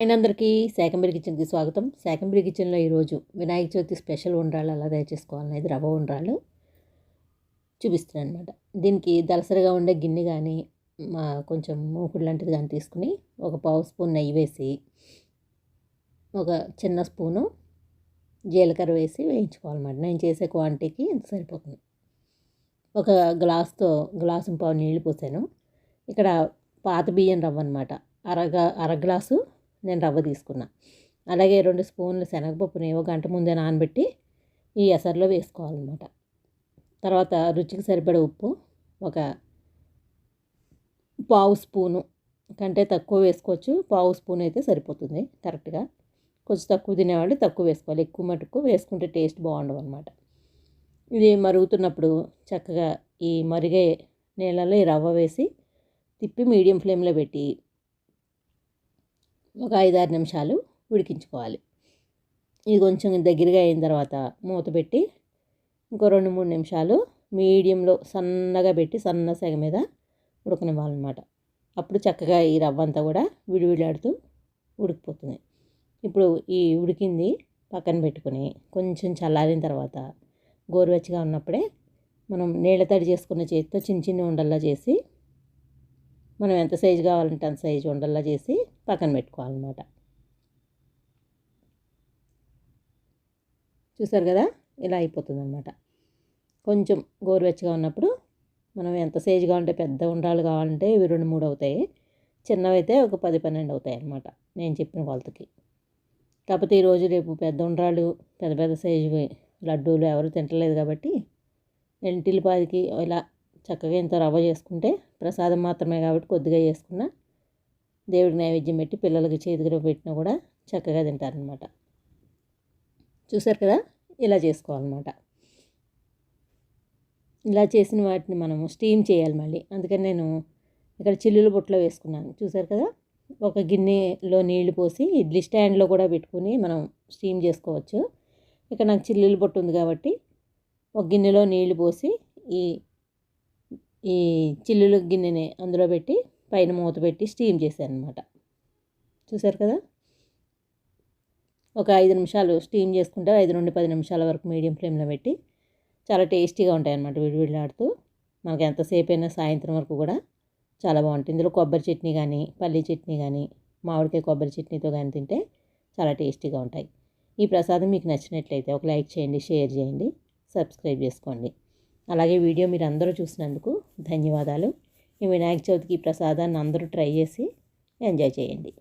అందరికీ శాకంబరి కిచెన్కి స్వాగతం. శాకంబరి కిచెన్లో ఈరోజు వినాయక చవితి స్పెషల్ ఉండ్రాళ్ళు ఎలా తయారు చేసుకోవాలనేది రవ్వ ఉండ్రాళ్ళు చూపిస్తున్నాను అనమాట దీనికి దలసరిగా ఉండే గిన్నె కానీ మా కొంచెం మూకుడు లాంటిది కానీ తీసుకుని ఒక పావు స్పూన్ నెయ్యి వేసి ఒక చిన్న స్పూను జీలకర్ర వేసి వేయించుకోవాలన్నమాట. నేను చేసే క్వాంటిటీకి ఇంత సరిపోతుంది. ఒక గ్లాస్తో గ్లాసు పావు నీళ్ళు పోసాను. ఇక్కడ పాత బియ్యం రవ్వ అనమాట అరగ అర గ్లాసు నేను రవ్వ తీసుకున్నా. అలాగే రెండు స్పూన్లు శనగపప్పుని ఏవో గంట ముందే నానబెట్టి ఈ ఎసర్లో వేసుకోవాలన్నమాట. తర్వాత రుచికి సరిపడే ఉప్పు ఒక పావు స్పూను కంటే తక్కువ వేసుకోవచ్చు. పావు స్పూన్ అయితే సరిపోతుంది కరెక్ట్గా. కొంచెం తక్కువ తినేవాళ్ళు తక్కువ వేసుకోవాలి. ఎక్కువ మటుకు వేసుకుంటే టేస్ట్ బాగుండవు అనమాట ఇది మరుగుతున్నప్పుడు చక్కగా ఈ మరిగే నీళ్ళలో ఈ రవ్వ వేసి తిప్పి మీడియం ఫ్లేమ్లో పెట్టి ఒక ఐదారు నిమిషాలు ఉడికించుకోవాలి. ఇది కొంచెం దగ్గరగా అయిన తర్వాత మూత పెట్టి ఇంకో రెండు మూడు నిమిషాలు మీడియంలో సన్నగా పెట్టి సన్న సెగ మీద ఉడకనివ్వాలన్నమాట. అప్పుడు చక్కగా ఈ రవ్వ అంతా కూడా విడివిడాడుతూ ఉడికిపోతుంది. ఇప్పుడు ఈ ఉడికింది పక్కన పెట్టుకుని కొంచెం చల్లారిన తర్వాత గోరువెచ్చగా ఉన్నప్పుడే మనం నీళ్ళ తడి చేసుకున్న చేతితో చిన్న చిన్న ఉండల్లా చేసి మనం ఎంత సైజు కావాలంటే అంత సైజు ఉండల్లా చేసి పక్కన పెట్టుకోవాలన్నమాట. చూసారు కదా? ఇలా అయిపోతుంది అనమాట కొంచెం గోరువెచ్చగా ఉన్నప్పుడు మనం ఎంత సైజు కావాలంటే పెద్ద ఉండాలి కావాలంటే ఇవి రెండు మూడు అవుతాయి. చిన్నవైతే ఒక పది పన్నెండు అవుతాయి అనమాట నేను చెప్పిన కొలతకి. కాకపోతే ఈరోజు రేపు పెద్ద ఉండ్రాలు పెద్ద పెద్ద సైజు లడ్డూలు ఎవరు తింటలేదు కాబట్టి ఎంటిల్లిపాదికి ఇలా చక్కగా ఇంత రవ్వ చేసుకుంటే ప్రసాదం మాత్రమే కాబట్టి కొద్దిగా చేసుకున్న దేవుడికి నైవేద్యం పెట్టి పిల్లలకి చేతికి పెట్టినా కూడా చక్కగా తింటారనమాట చూసారు కదా? ఇలా చేసుకోవాలన్నమాట. ఇలా చేసిన వాటిని మనము స్టీమ్ చేయాలి మళ్ళీ. అందుకని నేను ఇక్కడ చిల్లుల బుట్టలో వేసుకున్నాను. చూసారు కదా? ఒక గిన్నెలో నీళ్ళు పోసి ఇడ్లీ స్టాండ్లో కూడా పెట్టుకుని మనం స్టీమ్ చేసుకోవచ్చు. ఇక్కడ నాకు చిల్లులు బొట్టు ఉంది కాబట్టి ఒక గిన్నెలో నీళ్ళు పోసి ఈ ఈ చిల్లుల గిన్నెని అందులో పెట్టి పైన మూత పెట్టి స్టీమ్ చేశాను అనమాట చూసారు కదా? ఒక ఐదు నిమిషాలు స్టీమ్ చేసుకుంటే ఐదు నుండి పది నిమిషాల వరకు మీడియం ఫ్లేమ్లో పెట్టి చాలా టేస్టీగా ఉంటాయి అన్నమాట విడివిడిలాడుతూ. మనకి ఎంతసేపు అయినా సాయంత్రం వరకు కూడా చాలా బాగుంటుంది ఇందులో కొబ్బరి చట్నీ కానీ పల్లీ చట్నీ కానీ మామిడికాయ కొబ్బరి చట్నీతో కానీ తింటే చాలా టేస్టీగా ఉంటాయి. ఈ ప్రసాదం మీకు నచ్చినట్లయితే ఒక లైక్ చేయండి షేర్ చేయండి సబ్స్క్రైబ్ చేసుకోండి. అలాగే వీడియో మీరు అందరూ చూసినందుకు ధన్యవాదాలు. ఈ వినాయక చవితికి ప్రసాదాన్ని అందరూ ట్రై చేసి ఎంజాయ్ చేయండి.